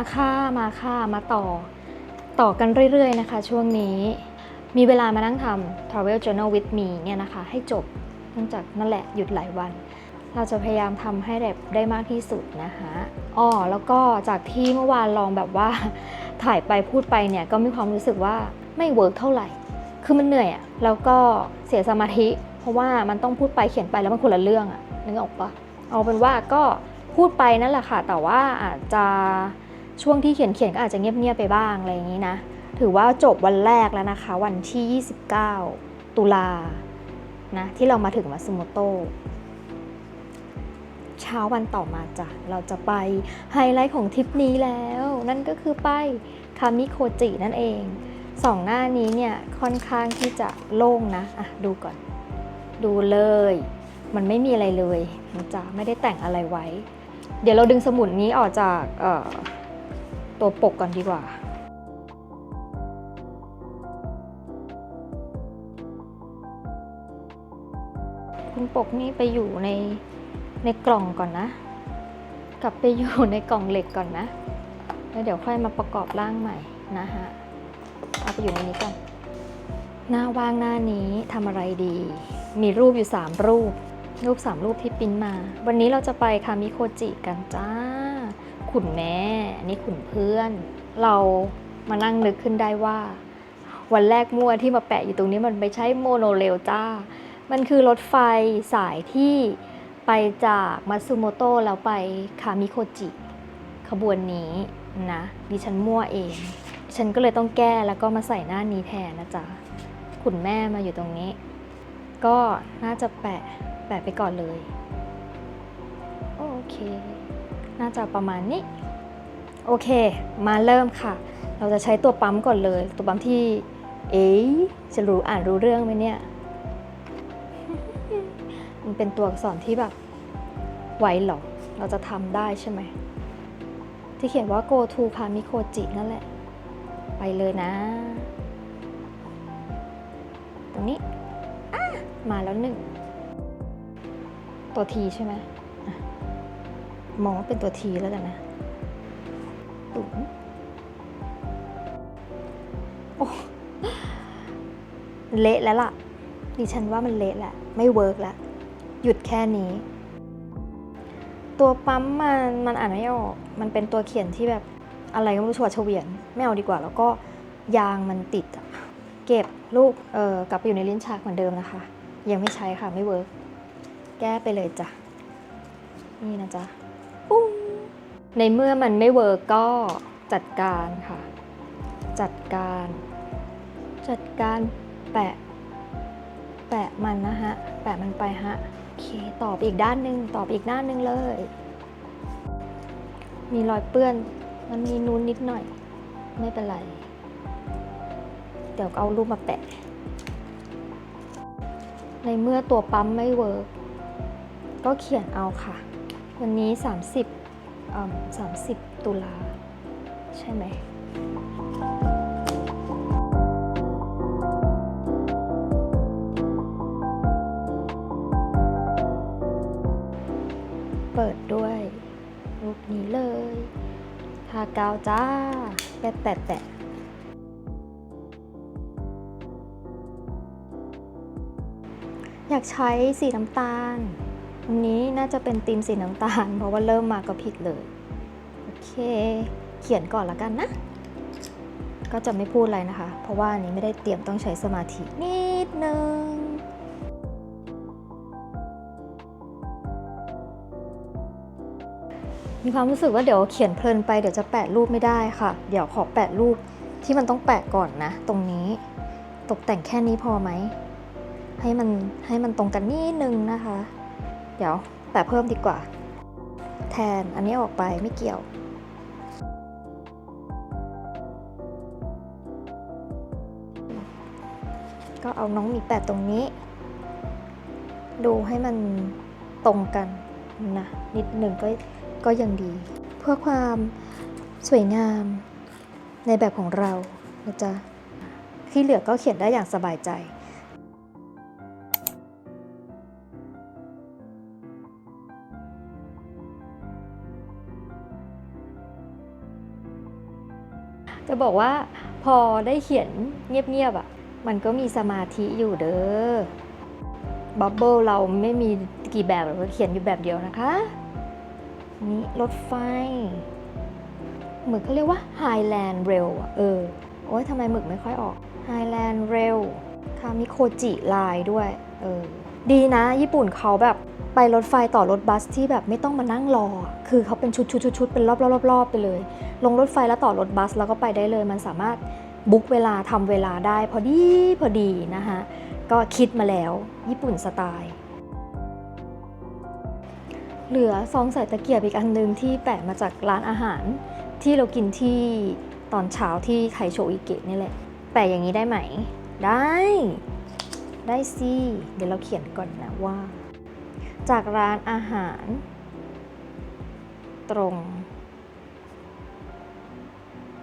มาค่ะมาค่ะมาต่อ ต่อกันเรื่อยๆนะคะ ช่วงนี้มีเวลามานั่งทำ Travel Journal with me เนี่ยนะคะ ให้จบเนื่องจากนั่นแหละหยุดหลายวัน เราจะพยายามทำให้แบบได้มากที่สุดนะคะอ๋อแล้วก็จากที่เมื่อวานลองแบบว่า ถ่ายไปพูดไปเนี่ยก็มีความรู้สึกว่าไม่เวิร์กเท่าไหร่ คือมันเหนื่อยอะแล้วก็เสียสมาธิ เพราะว่ามันต้องพูดไปเขียนไปแล้วมันคนละเรื่องอะนึกออกปะเอาเป็นว่าก็พูดไปนั่นแหละค่ะ แต่ว่าอาจจะ ช่วงที่เขียนเขียนก็อาจจะเงียบๆไปบ้างอะไรอย่างนี้นะ ถือว่าจบวันแรกแล้วนะคะ วันที่ 29 ตุลานะที่เรามาถึงมาซุโมโตเช้าวันต่อมาจ้ะ เราจะไปไฮไลท์ของทริปนี้แล้ว นั่นก็คือไปคามิโคจินั่นเองสองหน้านี้เนี่ยค่อนข้างที่จะโล่งนะอะดูก่อน ดูเลย มันไม่มีอะไรเลยนะจ๊ะไม่ได้แต่งอะไรไว้ เดี๋ยวเราดึงสมุดนี้ออกจากเอ่อ ตัวปกก่อนดีกว่าคุณปกนี่ไปอยู่ในในกล่องก่อนนะ กลับไปอยู่ในกล่องเหล็กก่อนนะ แล้วเดี๋ยวค่อยมาประกอบร่างใหม่นะฮะ เอาไปอยู่ในนี้ก่อน หน้าว่างหน้านี้ทำอะไรดี มีรูปอยู่ 3 รูป รูป 3 รูปที่ปิ้นมา วันนี้เราจะไปคามิโคจิกันจ้า ขุนแม่อันนี้ขุนเพื่อน เรามานั่งนึกขึ้นได้ว่า วันแรกมั่วที่มาแปะอยู่ตรงนี้มันไม่ใช่โมโนเรลจ้า มันคือรถไฟสายที่ไปจากมาซูโมโตแล้วไปคามิโคจิ ขบวนนี้นะดิฉันมั่วเองฉันก็เลยต้องแก้แล้วก็มาใส่หน้านี้แทนนะจ๊ะขุนแม่มาอยู่ตรงนี้ ก็น่าจะแปะแปะไปก่อนเลย โอเค น่าจะประมาณนี้ โอเค มาเริ่มค่ะ เราจะใช้ตัวปั๊มก่อนเลย ตัวปั๊มที่ เอ๊จะรู้อ่านรู้เรื่องไหมเนี่ย มันเป็นตัวอักษรที่แบบไหวเหรอ เราจะทำได้ใช่ไหม ที่เขียนว่า go to kamikoji นั่นแหละ ไปเลยนะ ตรงนี้ มาแล้วหนึ่ง ตัวทีใช่ไหม มองว่าเป็นตัวทีแล้วกันนะตุ๋มโอ้เละแล้วล่ะ ดิฉันว่ามันเละแหละ ไม่เวิร์กแล้ว หยุดแค่นี้ ตัวปั๊มมันมันอ่านไม่ออก มันเป็นตัวเขียนที่แบบอะไรก็ไม่รู้ชวดเฉวียน ไม่เอาดีกว่า แล้วก็ยางมันติด เก็บลูก เออกลับไปอยู่ในลิ้นชักเหมือนเดิมนะคะ ยังไม่ใช้ค่ะ ไม่เวิร์กแก้ไปเลยจ้ะ นี่นะจ๊ะ ปุ้งในเมื่อมันไม่เวิร์กก็จัดการค่ะ จัดการ จัดการแปะ แปะมันนะฮะ แปะมันไปฮะ โอเค ตอไปอีกด้านหนึ่งตอไปอีกด้านหนึ่งเลย มีรอยเปื้อน มันมีนูนนิดหน่อย ไม่เป็นไร เดี๋ยวเอารูปมาแปะ ในเมื่อตัวปั๊มไม่เวิร์กก็เขียนเอาค่ะ วันนี้ 30อ่า30 ตุลาใช่ไหมเปิดด้วยรูปนี้เลยทากาวจ้า แปะแปะแปะอยากใช้สีน้ำตาล วันนี้น่าจะเป็นธีมสีน้ำตาล เพราะว่าเริ่มมาก็ผิดเลย โอเค เขียนก่อนละกันนะ ก็จะไม่พูดอะไรนะคะ เพราะว่าอันนี้ไม่ได้เตรียมต้องใช้สมาธินิดนึงมีความรู้สึกว่าเดี๋ยวเขียนเพลินไปเดี๋ยวจะแปะรูปไม่ได้ค่ะ เดี๋ยวขอแปะรูปที่มันต้องแปะก่อนนะ ตรงนี้ตกแต่งแค่นี้พอไหม ให้มันให้มันตรงกันนิดนึงนะคะ เดี๋ยวแปะเพิ่มดีกว่า แทนอันนี้ออกไปไม่เกี่ยว ก็เอาน้องหมีแปะตรงนี้ ดูให้มันตรงกันนะนิดหนึ่งก็ก็ยังดี เพื่อความสวยงามในแบบของเรานะจ๊ะที่เหลือก็เขียนได้อย่างสบายใจ จะบอกว่าพอได้เขียนเงียบๆอะ มันก็มีสมาธิอยู่เด้อบับเบิลเราไม่มีกี่แบบหรอกเขียนอยู่แบบเดียวนะคะนี้รถไฟ หมึกเขาเรียกว่า Highland Rail อะเออ โอ้ยทำไมหมึกไม่ค่อยออก Highland Rail คามิโคจิไลน์ด้วย เออ ดีนะ ญี่ปุ่นเขาแบบไปรถไฟต่อรถบัสที่แบบไม่ต้องมานั่งรอ คือเขาเป็นชุดชุดชุดชุดเป็นรอบรอบรอบรอบไปเลย ลงรถไฟแล้วต่อรถบัสแล้วก็ไปได้เลย มันสามารถบุ๊กเวลาทำเวลาได้พอดีพอดีนะคะก็คิดมาแล้วญี่ปุ่นสไตล์ เหลือซองใส่ตะเกียบอีกอันนึงที่แปะมาจากร้านอาหาร ที่เรากินที่ตอนเช้าที่ไคโชอิเกะนี่แหละ แปะอย่างนี้ได้ไหม ได้ ได้สิเดี๋ยวเราเขียนก่อนนะว่า จากร้านอาหาร ตรง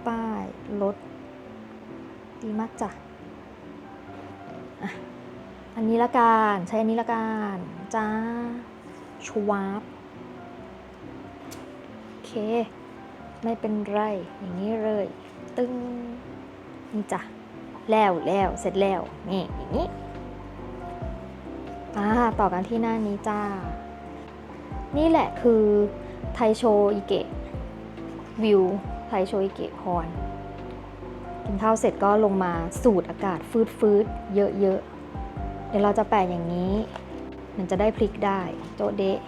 ป้ายรถดีมากจ้ะอันนี้ละกันใช้อันนี้ละกันจ้าชวาบโอเค ไม่เป็นไร อย่างนี้เลย ตึ้งนี่จ้ะแล้วแล้วเสร็จแล้ว นี่ อย่างนี้ อ่าต่อกันที่หน้านี้จ้า นี่แหละคือไทโชอิเกะวิวไทโชอิเกะพร กินข้าวเสร็จก็ลงมาสูดอากาศฟืดฟืดๆ เยอะๆ เดี๋ยวเราจะแปะอย่างนี้ มันจะได้พลิกได้โจเดะ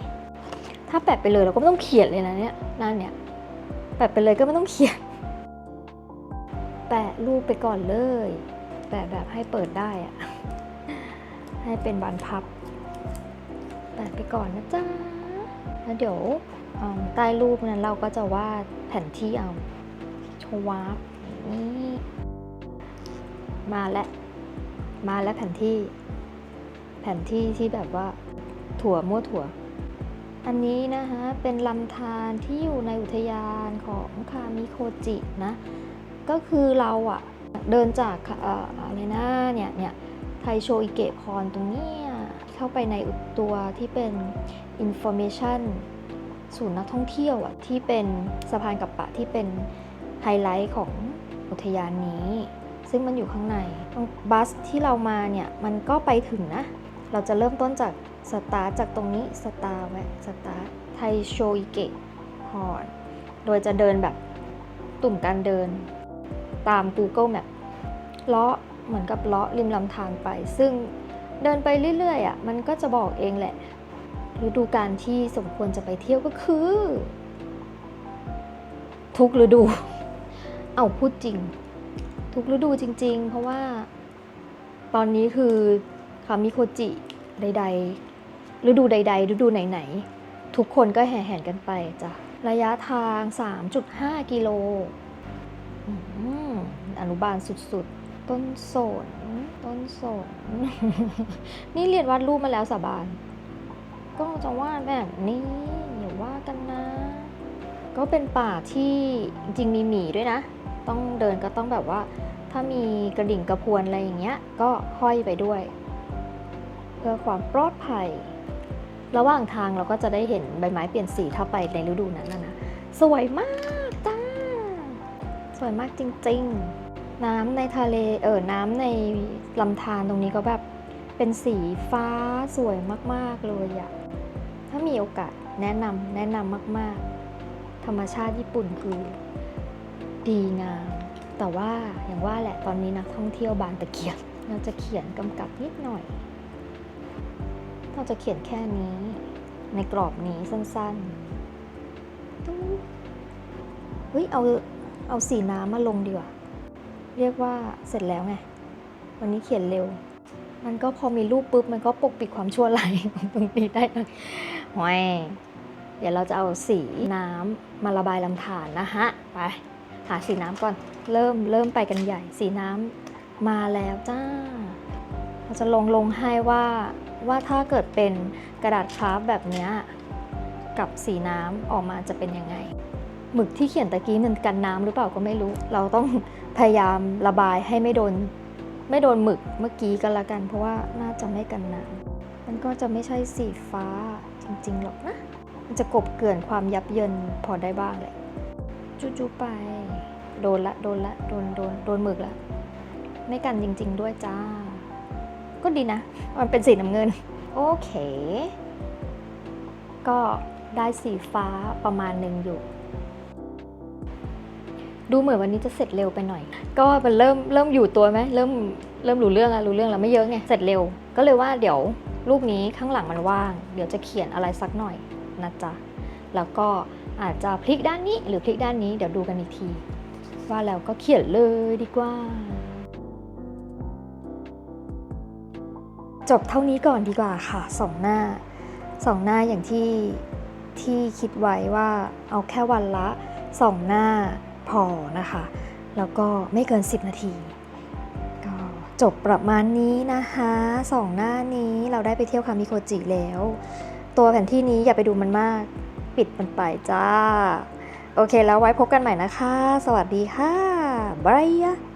ถ้าแปะไปเลยเราก็ไม่ต้องเขียนเลยนะเนี่ยหน้าเนี่ยแปะไปเลยก็ไม่ต้องเขียน แปะรูปไปก่อนเลย แปะแบบให้เปิดได้อะให้เป็นบานพับ แปะไปก่อนนะจ๊ะ แล้วเดี๋ยวใต้รูปนั้นเราก็จะวาดแผนที่เอาชวาบนี่มาแล้วมาแล้วแผนที่ แผนที่ที่แบบว่าถั่วมั่วถั่ว อันนี้นะคะเป็นลำธารที่อยู่ในอุทยานของคามิโคจินะ ก็คือเราอะเดินจากอะไรนะเนี่ยเนี่ยไทโชอิเกะพรตรงนี้ เข้าไปในตัวที่เป็น Information ศูนย์นักท่องเที่ยวอะที่เป็นสะพานกับปะที่เป็นไฮไลท์ของอุทยานนี้ ซึ่งมันอยู่ข้างในตรงบัสที่เรามาเนี่ย มันก็ไปถึงนะ เราจะเริ่มต้นจากสตาร์จากตรงนี้สตาร์ไว้สตาร์ไทโชอิเกะฮอนโดยจะเดินแบบตุ่มการเดิน ตาม Google Map เลาะเหมือนกับเลาะริมลำธารไป ซึ่ง เดินไปเรื่อยๆอะมันก็จะบอกเองแหละฤดูการที่สมควรจะไปเที่ยวก็คือ ทุกฤดู เอาพูดจริง ทุกฤดูจริง ๆ เพราะว่าตอนนี้คือคามิโคจิใด ๆ ฤดูใด ๆ ฤดูไหน ๆ ทุกคนก็แห่แหนกันไปจ้ะระยะทาง 3.5 กิโลอืมอนุบาลสุด ๆ ต้นสน ต้นสน นี่เรียนวาดรูปมาแล้วสาบาน ก็จะวาดแบบนี้อย่าว่ากันนะ ก็เป็นป่าที่จริงมีหมีด้วยนะ ต้องเดินก็ต้องแบบว่า ถ้ามีกระดิ่งกระพวนอะไรอย่างเงี้ย ก็ห้อยไปด้วย เพื่อความปลอดภัย ระหว่างทางเราก็จะได้เห็นใบไม้เปลี่ยนสีถ้าไปในฤดูนั้นนะนะสวยมากจ้า สวยมากจริง ๆ น้ำในทะเลเออน้ำในลำธารตรงนี้ก็แบบเป็นสีฟ้าสวยมาก ๆ เลยอะถ้ามีโอกาสแนะนำแนะนำมาก ๆ ธรรมชาติญี่ปุ่นคือดีงาม แต่ว่าอย่างว่าแหละตอนนี้นักท่องเที่ยวบานตะเกียบเราจะเขียนกำกับนิดหน่อยเราจะเขียนแค่นี้ในกรอบนี้สั้นๆเฮ้ยเอาเอาสีน้ำมาลงดีกว่า เรียกว่าเสร็จแล้วไง วันนี้เขียนเร็ว มันก็พอมีรูปปุ๊บ มันก็ปกปิดความชั่วร้ายของตรงนี้ได้เลยแหวเดี๋ยวเราจะเอาสีน้ำมาระบายลำธารนะฮะ ไป หาสีน้ำก่อน เริ่มเริ่มไปกันใหญ่ สีน้ำมาแล้วจ้า เราจะลงลงให้ว่าว่าถ้าเกิดเป็นกระดาษคราฟแบบนี้กับสีน้ำออกมาจะเป็นยังไง หมึกที่เขียนตะกี้มันกันน้ำหรือเปล่าก็ไม่รู้ เราต้องพยายามระบายให้ไม่โดน ไม่โดนหมึกเมื่อกี้กันละกัน เพราะว่าน่าจะไม่กันน้ำมันก็จะไม่ใช่สีฟ้าจริงๆหรอกนะ มันจะกบเกลื่อนความยับเยินพอได้บ้างแหละจูๆไป โดนละโดนละโดนโดนโดนหมึกละไม่กันจริง ๆ ด้วยจ้า ก็ดีนะ มันเป็นสีน้ำเงิน โอเค ก็ได้สีฟ้าประมาณหนึ่งอยู่ ดูเหมือนวันนี้จะเสร็จเร็วไปหน่อย ก็มันเริ่มเริ่มอยู่ตัวไหมเริ่มเริ่มรู้เรื่องแล้วรู้เรื่องแล้วไม่เยอะไงเสร็จเร็ว ก็เลยว่าเดี๋ยวรูปนี้ข้างหลังมันว่าง เดี๋ยวจะเขียนอะไรสักหน่อยนะจ๊ะแล้วก็อาจจะพลิกด้านนี้หรือพลิกด้านนี้เดี๋ยวดูกันอีกที ว่าแล้วก็เขียนเลยดีกว่า จบเท่านี้ก่อนดีกว่าค่ะสองหน้าสองหน้าอย่างที่ที่คิดไว้ว่าเอาแค่วันละสองหน้า พอนะคะ แล้วก็ไม่เกิน 10 นาทีก็จบประมาณนี้นะคะสองหน้านี้เราได้ไปเที่ยวคามิโคจิแล้ว ตัวแผนที่นี้อย่าไปดูมันมาก ปิดมันไปจ้า โอเคแล้วไว้พบกันใหม่นะคะ สวัสดีค่ะบาย